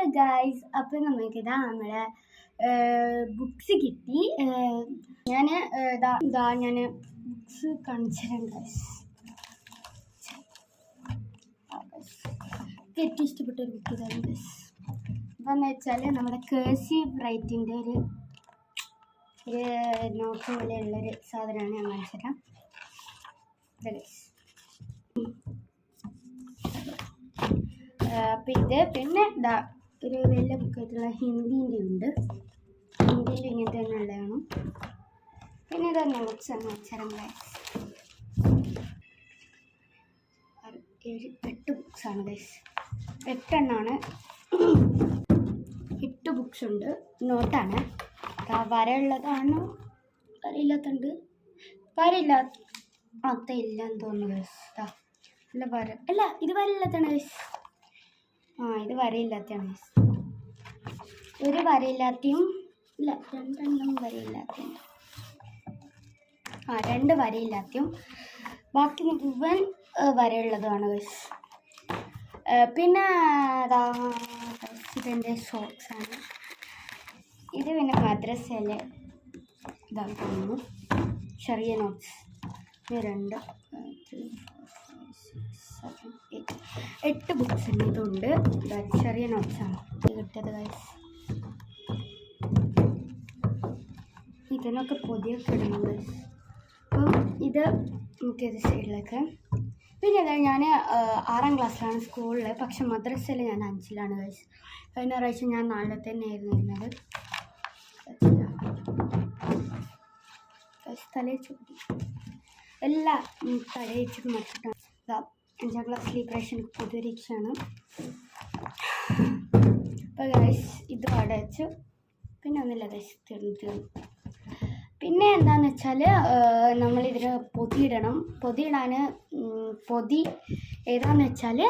Hello guys അപ്പം നമുക്കിതാ നമ്മളെ ബുക്സ് കിട്ടി. ഞാൻ ഇതാ ഇതാ ഞാൻ ബുക്സ് കാണിച്ചുതരാം ഗായ്സ് ഏറ്റവും ഇഷ്ടപ്പെട്ട ഒരു ബുക്ക് ഇതാണ് ഗായ്സ് എന്താണെന്ന് വെച്ചാൽ നമ്മുടെ കേഴ്സീവ് റൈറ്റിന്റെ ഒരു ഒരു നോട്ട് പോലെയുള്ളൊരു സാധനമാണ് ഞാൻ കാണിച്ചുതരാം ഇത് ഗൈസ് അപ്പം ഇത് പിന്നെ ഇതാ ഒരു വലിയ ബുക്കായിട്ടുള്ള ഹിന്ദീന്റെ ഉണ്ട് ഹിന്ദീന്റെ ഇങ്ങനത്തെ തന്നെ ഉള്ളതാണ് പിന്നെ ഇതാ നോട്ട്സ് ആണ് ഗൈസ് ഏഴ് എട്ട് ബുക്സാണ് ഗൈസ് എട്ടെണ്ണമാണ് എട്ട് ബുക്സ് ഉണ്ട്. നോട്ടാണ് വരയുള്ളതാണ്. വരയില്ലാത്തുണ്ട് വരയില്ലാത്ത ഇല്ല എന്ന് തോന്നുന്നു ഗൈസ് അല്ല വര. അല്ല ഇത് വരയില്ലാത്താണ് ഗൈസ് ആ ഇത് വരയില്ലാത്തതാണ്. ഒരു വരയില്ലാത്തയും ഇല്ല രണ്ടെണ്ണം വരയില്ലാത്തയും. ആ രണ്ട് വരയില്ലാത്തയും. ബാക്കി മുഴുവൻ വരയുള്ളതുമാണ് ഗൈസ് പിന്നെ അതാ ഇതെന്റെ ഷോർട്സ് ആണ്. ഇത് പിന്നെ മദ്രസയിലെ ഇതാക്കുന്നു ചെറിയ നോട്ട്സ് ഇത് രണ്ട്. എട്ട് ബുക്സ് ഉണ്ട് ഇതാ ചെറിയ നോട്ട്സാണ് ഇത് കിട്ടിയത് ഗൈസ് ഇതിനൊക്കെ പൊതിയൊക്കെ ഇടണം ഗൈസ് ഇത് നമുക്കിത് സൈഡിലേക്ക് പിന്നെ അതാ ഞാൻ ആറാം ക്ലാസ്സിലാണ് സ്കൂളിൽ പക്ഷെ മദ്രസയിൽ ഞാൻ അഞ്ചിലാണ് ഗൈസ് കഴിഞ്ഞ പ്രാവശ്യം ഞാൻ നാളെ തന്നെയായിരുന്നു ഇരുന്നത്. ഗൈസ് തലയിച്ച് കൂട്ടി എല്ലാ തലയിച്ച് മറിച്ചിട്ടാണ്. ഇതാ അഞ്ചാം ക്ലാസ് ഈ പ്രാവശ്യം എനിക്ക് പൊതുപരീക്ഷയാണ്. അപ്പോൾ ഗൈസ് ഇത് അവിടെ വെച്ചു. പിന്നെ ഒന്നുമില്ല ഗൈസ് പിന്നെ എന്താന്ന് വെച്ചാൽ നമ്മളിതിന് പൊതിയിടണം. പൊതിയിടാൻ പൊതി ഏതാന്ന് വെച്ചാൽ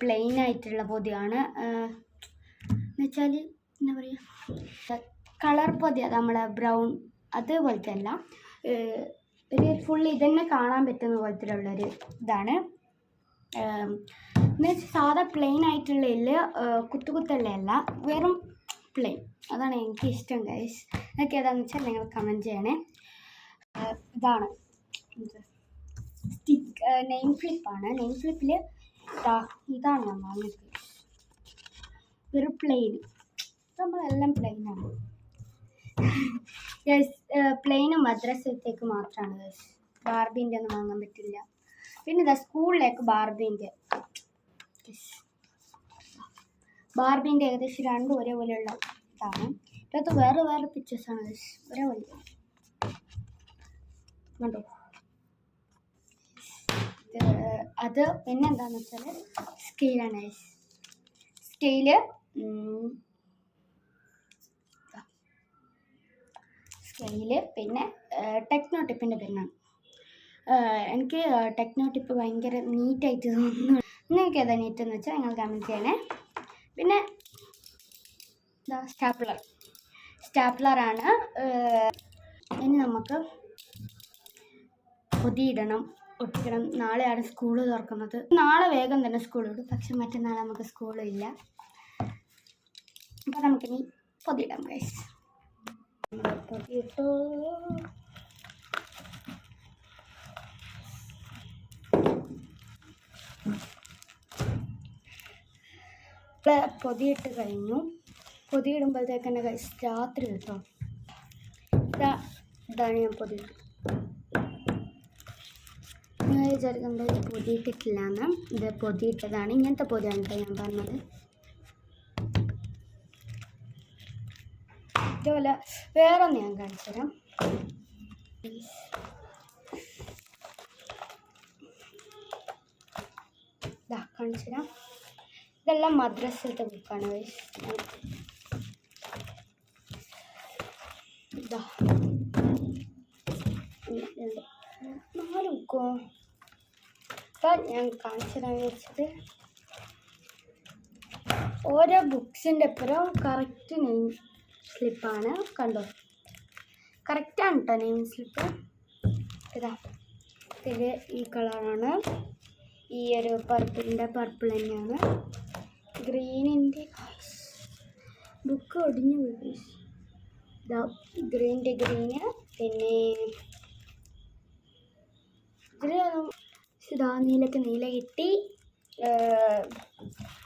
പ്ലെയിൻ ആയിട്ടുള്ള പൊതിയാണ്. എന്നുവെച്ചാൽ എന്താ പറയുക കളർ പൊതി നമ്മളെ ബ്രൗൺ അതുപോലത്തെ അല്ല. ഒരു ഫുൾ ഇതന്നെ കാണാൻ പറ്റുന്ന പോലത്തെ ഉള്ളൊരു ഇതാണ്. എന്ന് വെച്ചാൽ സാധാ പ്ലെയിൻ ആയിട്ടുള്ള ആയിട്ടുള്ളതിൽ കുത്തുകുത്തുള്ളതല്ല വെറും പ്ലെയിൻ അതാണ് എനിക്ക് ഇഷ്ടം ഗൈസ് നിങ്ങൾക്ക് ഏതാണെന്ന് വെച്ചാൽ നിങ്ങൾ കമന്റ് ചെയ്യണേ. ഇതാണ്. സ്റ്റിക്ക് നെയിം ഫ്ലിപ്പാണ് നെയിം ഫ്ലിപ്പിൽ ഇതാ ഇതാണ് ഞാൻ വാങ്ങിയത്. ഒരു പ്ലെയിൻ നമ്മളെല്ലാം പ്ലെയിനാണ് യെസ് പ്ലെയിനും മദ്രസത്തേക്ക് മാത്രമാണ് ഗൈസ് ബാർബിന്റെ ഒന്നും വാങ്ങാൻ പറ്റില്ല. പിന്നെ ഇതാ സ്കൂളിലേക്ക് ബാർബിന്റെ. ബാർബിന്റെ ഏകദേശം രണ്ടും ഒരേപോലെയുള്ള ഇതാണ്. ഇതിനകത്ത് വേറെ വേറെ പിക്ചേഴ്സാണ് ഒരേപോലെ കണ്ടോ? അത് പിന്നെ എന്താണെന്ന് വെച്ചാൽ സ്കെയിലാണ് സ്കെയിൽ സ്കെയിൽ പിന്നെ ടെക്നോ ടിപ്പിന്റെ പെന്നാണ് എനിക്ക് ടെക്നോ ടിപ്പ് ഭയങ്കര നീറ്റായിട്ട് തോന്നുന്നു നിങ്ങൾക്ക് ഏതാ നീറ്റ് എന്ന് വെച്ചാൽ നിങ്ങൾ കമന്റ് ചെയ്യണേ. പിന്നെ സ്റ്റാപ്ലർ സ്റ്റാപ്ലറാണ് ഇനി നമുക്ക് പൊതിയിടണം ഒട്ടിക്കണം. നാളെയാണ് സ്കൂൾ തുറക്കുന്നത്. നാളെ വേഗം തന്നെ സ്കൂൾ വിടും. പക്ഷെ മറ്റന്നാൾ നമുക്ക് സ്കൂളില്ല അപ്പം നമുക്കിനി പൊതിയിടാം ഗൈസ് പൊതിയിട്ടു. പൊതിയിട്ട് കഴിഞ്ഞു. പൊതിയിടുമ്പോഴത്തേക്ക് തന്നെ ഗൈസ് രാത്രി കേട്ടോ. ഇതാ ഇതാണ് ഞാൻ പൊതിയിട്ട് നിങ്ങൾ ഇത് പൊതിയിട്ടിട്ടില്ല എന്ന് ഇത് പൊതിയിട്ടതാണ് ഇങ്ങനത്തെ പൊതിയാണ് കേട്ടോ ഞാൻ പറഞ്ഞത്. ഇതുപോലെ വേറെ ഒന്ന് ഞാൻ കാണിച്ചു തരാം ഇതാ കാണിച്ചു തരാം ഇതെല്ലാം മദ്രസത്തെ ബുക്കാണ് നാല് ബുക്കോ ഞാൻ കാണിച്ചു തരാൻ വിചാരിച്ചത് ഓരോ ബുക്സിന്റെ അപ്പുറം കറക്റ്റ് നെയിം സ്ലിപ്പാണ് കണ്ടോ? കറക്റ്റാണ് കേട്ടോ നെയിം സ്ലിപ്പ് ഇത്. ഈ കളറാണ് ഈ ഒരു പർപ്പിളിന്റെ പർപ്പിൾ തന്നെയാണ്. ഗ്രീനിന്റെ ബുക്ക് ഒടിഞ്ഞു പോയി ഗ്രീന്റെ ഗ്രീന് പിന്നെ ഇതിലൊന്നും ഇതാ നീലക്ക് നീല കിട്ടി.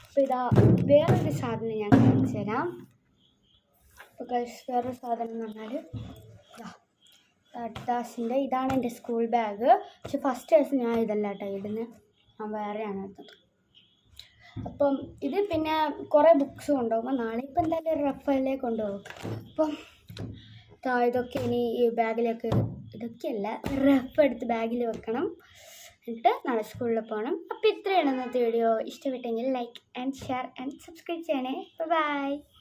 അപ്പോൾ ഇതാ വേറൊരു സാധനം ഞാൻ കാണിച്ചു തരാം. വേറൊരു സാധനം എന്ന് പറഞ്ഞാൽ അഡ്ഡാസിന്റെ ഇതാണ് എന്റെ സ്കൂൾ ബാഗ്. പക്ഷെ ഫസ്റ്റ് ദിവസം ഞാൻ ഇതല്ല കേട്ടോ ഇടുന്നത് ഞാൻ വേറെയാണ് എടുത്തത്. അപ്പം ഇത് പിന്നെ കുറേ ബുക്സ് കൊണ്ടുപോകുമ്പോൾ നാളെ ഇപ്പം എന്തായാലും റഫല്ലേ കൊണ്ടുപോകും. അപ്പം ഇതൊക്കെ ഇനി ഈ ബാഗിലൊക്കെ ഇതൊക്കെയല്ല റഫ് എടുത്ത് ബാഗിൽ വെക്കണം. എന്നിട്ട് നാളെ സ്കൂളിൽ പോകണം അപ്പോൾ ഇത്രയാണ് ഇന്നത്തെ വീഡിയോ ഇഷ്ടപ്പെട്ടെങ്കിൽ like and share and subscribe ചെയ്യണേ. ബൈ